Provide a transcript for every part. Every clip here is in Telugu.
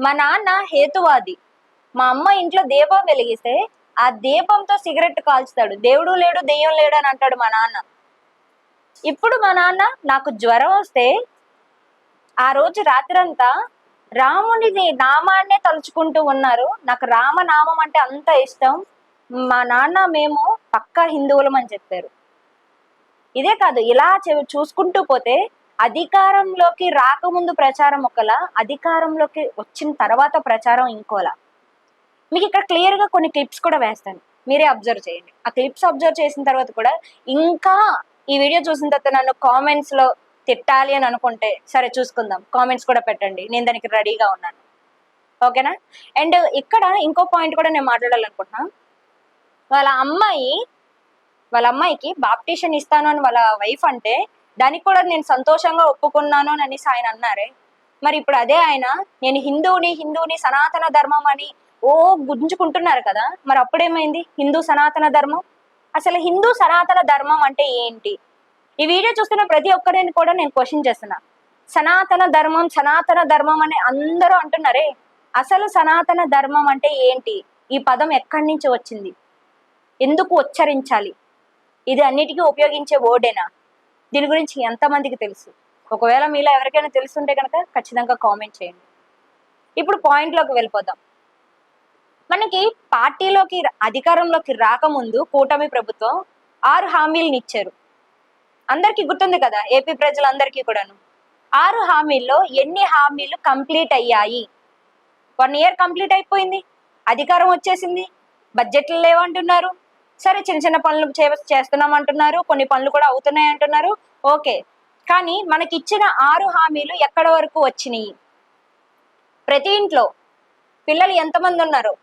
మా నాన్న హేతువాది. మా అమ్మ ఇంట్లో దీపం వెలిగిస్తే ఆ దీపంతో సిగరెట్ కాల్చుతాడు. దేవుడు లేడు దెయ్యం లేడు అని అంటాడు మా నాన్న. ఇప్పుడు మా నాన్న నాకు జ్వరం వస్తే ఆ రోజు రాత్రంతా రాముడిని నామాన్నే తలుచుకుంటూ ఉన్నారు. నాకు రామనామం అంటే అంత ఇష్టం. మా నాన్న మేము పక్కా హిందువులం అని చెప్పారు. ఇదే కాదు ఇలా చె- చూసుకుంటూ పోతే అధికారంలోకి రాకముందు ప్రచారం ఒకలా అధికారంలోకి వచ్చిన తర్వాత ప్రచారం ఇంకోలా. మీకు ఇక్కడ క్లియర్గా కొన్ని క్లిప్స్ కూడా వేస్తాను. మీరే అబ్జర్వ్ చేయండి. ఆ క్లిప్స్ అబ్జర్వ్ చేసిన తర్వాత కూడా ఇంకా ఈ వీడియో చూసిన తర్వాత నన్ను కామెంట్స్లో తిట్టాలి అని అనుకుంటే సరే చూసుకుందాం. కామెంట్స్ కూడా పెట్టండి. నేను దానికి రెడీగా ఉన్నాను. ఓకేనా అండ్ ఇక్కడ ఇంకో పాయింట్ కూడా నేను మాట్లాడాలనుకుంటున్నాను వాళ్ళ అమ్మాయి వాళ్ళ అమ్మాయికి బాప్టిషన్ ఇస్తాను అని వాళ్ళ వైఫ్ అంటే దానికి కూడా నేను సంతోషంగా ఒప్పుకున్నాను అని అనేసి ఆయన అన్నారే. మరి ఇప్పుడు అదే ఆయన నేను హిందువుని హిందువుని సనాతన ధర్మం అని ఓ గుంజుకుంటున్నారు కదా మరి అప్పుడేమైంది? హిందూ సనాతన ధర్మం? అసలు హిందూ సనాతన ధర్మం అంటే ఏంటి? ఈ వీడియో చూస్తున్న ప్రతి ఒక్కరిని కూడా నేను క్వశ్చన్ చేస్తున్నా. సనాతన ధర్మం సనాతన ధర్మం అని అందరూ అంటున్నారే. అసలు సనాతన ధర్మం అంటే ఏంటి? ఈ పదం ఎక్కడి నుంచి వచ్చింది? ఎందుకు ఉచ్చరించాలి? ఇది అన్నిటికీ ఉపయోగించే ఓడేనా దీని గురించి ఎంతమందికి తెలుసు? ఒకవేళ మీలో ఎవరికైనా తెలుసుంటే కనుక ఖచ్చితంగా కామెంట్ చేయండి. ఇప్పుడు పాయింట్లోకి వెళ్ళిపోదాం. మనకి పార్టీలోకి అధికారంలోకి రాకముందు కూటమి ప్రభుత్వం ఆరు హామీలను ఇచ్చారు. అందరికీ గుర్తుంది కదా ఏపీ ప్రజలందరికీ కూడాను. ఆరు హామీల్లో ఎన్ని హామీలు కంప్లీట్ అయ్యాయి? వన్ ఇయర్ కంప్లీట్ అయిపోయింది. అధికారం వచ్చేసింది. బడ్జెట్లు లేవంటున్నారు. సరే చిన్న చిన్న పనులు చే- చేస్తున్నాం అంటున్నారు కొన్ని పనులు కూడా అవుతున్నాయి అంటున్నారు ఓకే. కానీ మనకి ఇచ్చిన ఆరు హామీలు ఎక్కడ వరకు వచ్చినాయి? ప్రతి ఇంట్లో పిల్లలు ఎంతమంది ఉన్నారు?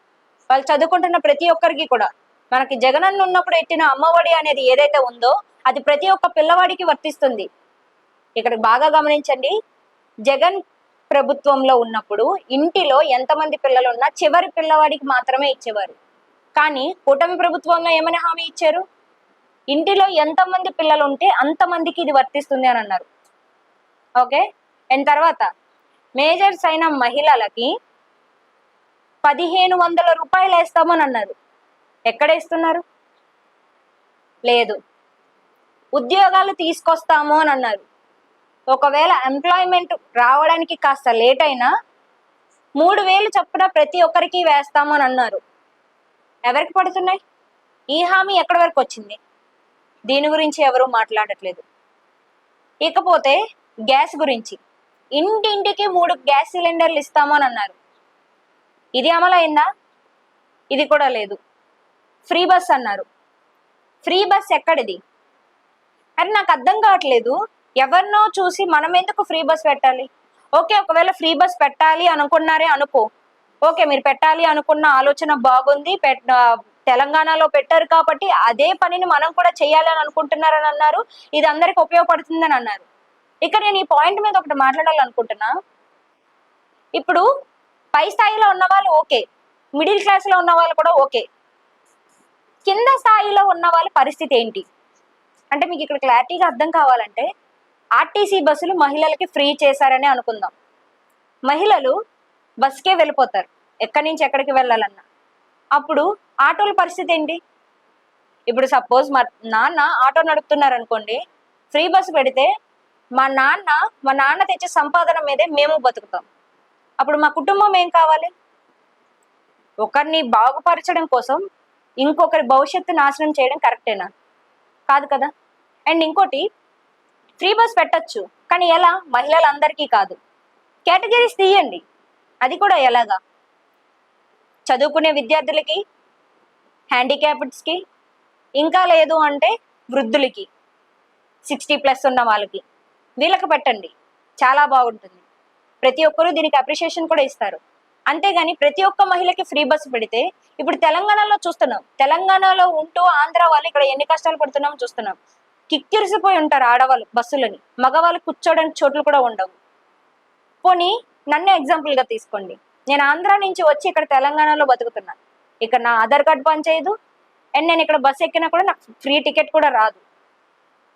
వాళ్ళు చదువుకుంటున్న ప్రతి ఒక్కరికి కూడా. మనకి జగనన్న ఉన్నప్పుడు ఎట్టిన అమ్మఒడి అనేది ఏదైతే ఉందో అది ప్రతి ఒక్క పిల్లవాడికి వర్తిస్తుంది. ఇక్కడ బాగా గమనించండి. జగన్ ప్రభుత్వంలో ఉన్నప్పుడు ఇంటిలో ఎంతమంది పిల్లలు ఉన్నా చివరి పిల్లవాడికి మాత్రమే ఇచ్చేవారు. కానీ కూటమి ప్రభుత్వంలో ఏమైనా హామీ ఇచ్చారు? ఇంటిలో ఎంతమంది పిల్లలు ఉంటే అంతమందికి ఇది వర్తిస్తుంది అని అన్నారు. ఓకే? అండ్ తర్వాత మేజర్స్ అయిన మహిళలకి పదిహేను వందల రూపాయలు వేస్తామని అన్నారు. ఎక్కడ ఇస్తున్నారు లేదు. ఉద్యోగాలు తీసుకొస్తాము అని అన్నారు. ఒకవేళ ఎంప్లాయ్మెంట్ రావడానికి కాస్త లేట్ అయినా మూడు వేలు చొప్పున ప్రతి ఒక్కరికి వేస్తాము అని అన్నారు. ఎవరికి పడుతున్నాయి? ఈ హామీ ఎక్కడి వరకు వచ్చింది? దీని గురించి ఎవరూ మాట్లాడట్లేదు. ఇకపోతే గ్యాస్ గురించి. ఇంటింటికి మూడు గ్యాస్ సిలిండర్లు ఇస్తామని అని అన్నారు. ఇది అమలైందా? ఇది కూడా లేదు. ఫ్రీ బస్ అన్నారు. ఫ్రీ బస్ ఎక్కడిది? అది నాకు అర్థం కావట్లేదు. ఎవరినో చూసి మనం ఎందుకు ఫ్రీ బస్ పెట్టాలి? ఓకే ఒకవేళ ఫ్రీ బస్ పెట్టాలి అనుకున్నారే అనుకో. ఓకే మీరు పెట్టాలి అనుకున్న ఆలోచన బాగుంది. పెట్ తెలంగాణలో పెట్టారు కాబట్టి అదే పనిని మనం కూడా చేయాలని అనుకుంటున్నారని అన్నారు. ఇది అందరికి ఉపయోగపడుతుందని అన్నారు. ఇక్కడ నేను ఈ పాయింట్ మీద ఒకటి మాట్లాడాలనుకుంటున్నా. ఇప్పుడు పై స్థాయిలో ఉన్న వాళ్ళు ఓకే మిడిల్ క్లాస్లో ఉన్న వాళ్ళు కూడా ఓకే. కింద స్థాయిలో ఉన్న వాళ్ళ పరిస్థితి ఏంటి? అంటే మీకు ఇక్కడ క్లారిటీగా అర్థం కావాలంటే ఆర్టీసీ బస్సులు మహిళలకి ఫ్రీ చేశారని అనుకుందాం. మహిళలు బస్కే వెళ్ళిపోతారు. ఎక్కడి నుంచి ఎక్కడికి వెళ్ళాలన్నా. అప్పుడు ఆటోల పరిస్థితి ఏంటి? ఇప్పుడు సపోజ్ మా నాన్న ఆటో నడుపుతున్నారు అనుకోండి ఫ్రీ బస్సు పెడితే మా నాన్న మా నాన్న తెచ్చే సంపాదన మీదే మేము బతుకుతాం. అప్పుడు మా కుటుంబం ఏం కావాలి? ఒకరిని బాగుపరచడం కోసం ఇంకొకరి భవిష్యత్తు నాశనం చేయడం కరెక్టేనా? కాదు కదా? అండ్ ఇంకోటి ఫ్రీ బస్ పెట్టచ్చు కానీ ఎలా? మహిళలందరికీ కాదు. కేటగిరీస్ తీయండి. అది కూడా ఎలాగా? చదువుకునే విద్యార్థులకి హ్యాండిక్యాప్డ్స్కి ఇంకా లేదు అంటే వృద్ధులకి సిక్స్టీ ప్లస్ ఉన్న వాళ్ళకి వీళ్ళకి పెట్టండి. చాలా బాగుంటుంది. ప్రతి ఒక్కరూ దీనికి అప్రిషియేషన్ కూడా ఇస్తారు. అంతేగాని ప్రతి ఒక్క మహిళకి ఫ్రీ బస్సు పెడితే ఇప్పుడు తెలంగాణలో చూస్తున్నాం. తెలంగాణలో ఉంటూ ఆంధ్ర వాళ్ళు ఇక్కడ ఎన్ని కష్టాలు పడుతున్నాం చూస్తున్నాం. కిక్కిరిసిపోయి ఉంటారు ఆడవాళ్ళు బస్సులని. మగవాళ్ళు కూర్చోడానికి చోట్లు కూడా ఉండవు. పోనీ నన్ను ఎగ్జాంపుల్గా తీసుకోండి. నేను ఆంధ్ర నుంచి వచ్చి ఇక్కడ తెలంగాణలో బతుకుతున్నాను ఇక్కడ నా ఆధార్ కార్డ్ పనిచేయదు. అండ్ నేను ఇక్కడ బస్ ఎక్కినా కూడా నాకు ఫ్రీ టికెట్ కూడా రాదు.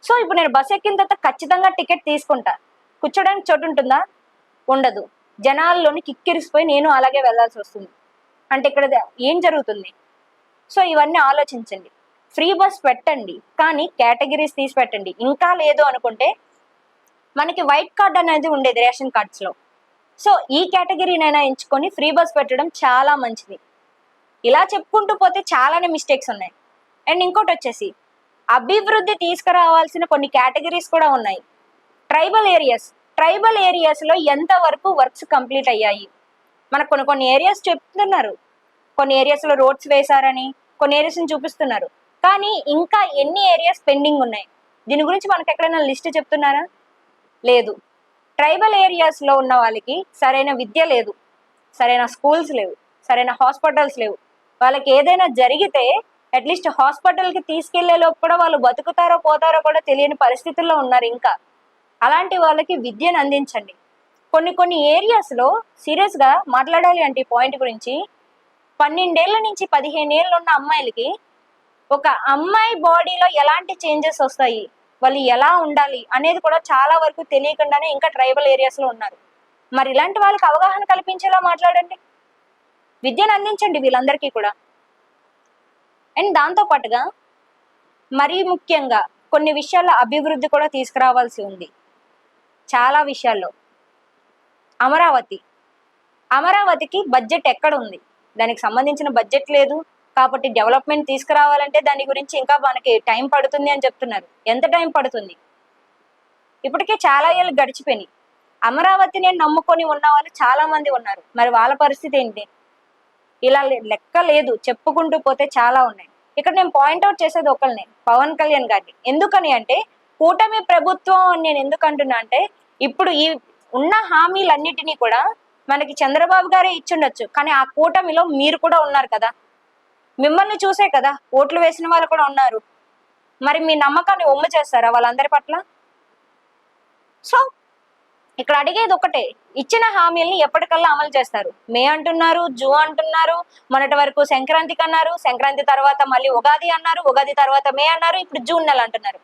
సో ఇప్పుడు నేను బస్ ఎక్కిన తర్వాత ఖచ్చితంగా టికెట్ తీసుకుంటా. కూర్చోడానికి చోటు ఉంటుందా? ఉండదు. జనాల్లోని కిక్కిరిసిపోయి నేను అలాగే వెళ్ళాల్సి వస్తుంది. అంటే ఇక్కడ ఏం జరుగుతుంది? సో ఇవన్నీ ఆలోచించండి. ఫ్రీ బస్ పెట్టండి. కానీ కేటగిరీస్ తీసి పెట్టండి. ఇంకా లేదు అనుకుంటే మనకి వైట్ కార్డ్ అనేది ఉండేది రేషన్ కార్డ్స్లో. సో ఈ కేటగిరీనైనా ఎంచుకొని ఫ్రీ బస్ పెట్టడం చాలా మంచిది. ఇలా చెప్పుకుంటూ పోతే చాలానే మిస్టేక్స్ ఉన్నాయి. అండ్ ఇంకోటి వచ్చేసి అభివృద్ధి తీసుకురావాల్సిన కొన్ని కేటగిరీస్ కూడా ఉన్నాయి. ట్రైబల్ ఏరియాస్ ట్రైబల్ ఏరియాస్లో ఎంతవరకు వర్క్స్ కంప్లీట్ అయ్యాయి? మనకు కొన్ని కొన్ని ఏరియాస్ చెప్తున్నారు. కొన్ని ఏరియాస్లో రోడ్స్ వేశారని కొన్ని ఏరియాస్ని చూపిస్తున్నారు. కానీ ఇంకా ఎన్ని ఏరియాస్ పెండింగ్ ఉన్నాయి? దీని గురించి మనకు ఎక్కడైనా లిస్ట్ చెప్తున్నారా? లేదు. ట్రైబల్ ఏరియాస్లో ఉన్న వాళ్ళకి సరైన విద్య లేదు సరైన స్కూల్స్ లేవు సరైన హాస్పిటల్స్ లేవు. వాళ్ళకి ఏదైనా జరిగితే అట్లీస్ట్ హాస్పిటల్కి తీసుకెళ్ళే లోపు కూడా వాళ్ళు బతుకుతారో పోతారో కూడా తెలియని పరిస్థితుల్లో ఉన్నారు ఇంకా. అలాంటి వాళ్ళకి విద్యను అందించండి. కొన్ని కొన్ని ఏరియాస్లో సీరియస్గా మాట్లాడాలి అంటే ఈ పాయింట్ గురించి. పన్నెండేళ్ళ నుంచి పదిహేను ఏళ్ళు ఉన్న అమ్మాయిలకి ఒక అమ్మాయి బాడీలో ఎలాంటి చేంజెస్ వస్తాయి? వాళ్ళు ఎలా ఉండాలి అనేది కూడా చాలా వరకు తెలియకుండానే ఇంకా ట్రైబల్ ఏరియాస్లో ఉన్నారు. మరి ఇలాంటి వాళ్ళకి అవగాహన కల్పించేలా మాట్లాడండి. విద్యను అందించండి వీళ్ళందరికీ కూడా. అండ్ దాంతో పాటుగా మరీ ముఖ్యంగా కొన్ని విషయాల్లో అభివృద్ధి కూడా తీసుకురావాల్సి ఉంది. చాలా విషయాల్లో. అమరావతి. అమరావతికి బడ్జెట్ ఎక్కడ ఉంది? దానికి సంబంధించిన బడ్జెట్ లేదు. కాబట్టి డెవలప్మెంట్ తీసుకురావాలంటే దాని గురించి ఇంకా మనకి టైం పడుతుంది అని చెప్తున్నారు. ఎంత టైం పడుతుంది? ఇప్పటికే చాలా ఏళ్ళు గడిచిపోయినాయి. అమరావతిని నమ్ముకొని ఉన్న వాళ్ళు చాలా మంది ఉన్నారు. మరి వాళ్ళ పరిస్థితి ఏంటి? ఇలా లెక్క లేదు. చెప్పుకుంటూ పోతే చాలా ఉన్నాయి. ఇక్కడ నేను పాయింట్అవుట్ చేసేది ఒకరిని పవన్ కళ్యాణ్ గారిని. ఎందుకని అంటే కూటమి ప్రభుత్వం అని నేను ఎందుకు అంటున్నా అంటే ఇప్పుడు ఈ ఉన్న హామీలన్నిటినీ కూడా మనకి చంద్రబాబు గారే ఇచ్చుండొచ్చు. కానీ ఆ కూటమిలో మీరు కూడా ఉన్నారు కదా. మిమ్మల్ని చూసే కదా ఓట్లు వేసిన వాళ్ళు కూడా ఉన్నారు. మరి మీ నమ్మకాన్ని ఒమ్ము చేస్తారా వాళ్ళందరి పట్ల? సో ఇక్కడ అడిగేది ఒకటే ఇచ్చిన హామీల్ని ఎప్పటికల్లా అమలు చేస్తారు. మే అంటున్నారు జూ అంటున్నారు మొన్నటి వరకు సంక్రాంతికి అన్నారు సంక్రాంతి తర్వాత మళ్ళీ ఉగాది అన్నారు ఉగాది తర్వాత మే అన్నారు ఇప్పుడు జూన్ నెల అంటున్నారు.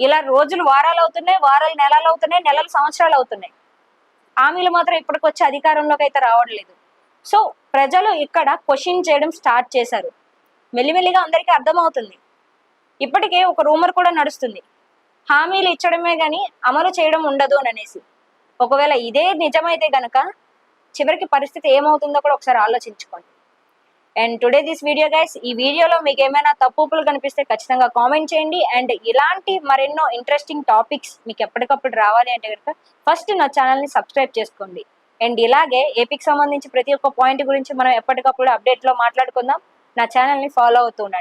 ఇలా రోజులు వారాలు అవుతున్నాయి వారాలు నెలలు అవుతున్నాయి నెలలు సంవత్సరాలు అవుతున్నాయి. హామీలు మాత్రం ఇప్పటికొచ్చి అధికారంలోకి అయితే రావడం లేదు సో ప్రజలు ఇక్కడ క్వశ్చన్ చేయడం స్టార్ట్ చేశారు. మెల్లిమెల్లిగా అందరికీ అర్థమవుతుంది. ఇప్పటికే ఒక రూమర్ కూడా నడుస్తుంది. హామీలు ఇచ్చడమే కానీ అమలు చేయడం ఉండదు అని అనేసి. ఒకవేళ ఇదే నిజమైతే గనక చివరికి పరిస్థితి ఏమవుతుందో కూడా ఒకసారి ఆలోచించుకోండి. And today this video guys ఈ వీడియోలో మీకు ఏమైనా తప్పులు కనిపిస్తే ఖచ్చితంగా కామెంట్ చేయండి. అండ్ ఇలాంటి మరెన్నో ఇంట్రెస్టింగ్ టాపిక్స్ మీకు ఎప్పటికప్పుడు రావాలి అంటే కనుక ఫస్ట్ నా ఛానల్ని సబ్స్క్రైబ్ చేసుకోండి. అండ్ ఇలాగే ఏపీకి సంబంధించి ప్రతి ఒక్క పాయింట్ గురించి మనం ఎప్పటికప్పుడు అప్డేట్లో మాట్లాడుకుందాం. నా ఛానల్ని ఫాలో అవుతూ ఉండండి.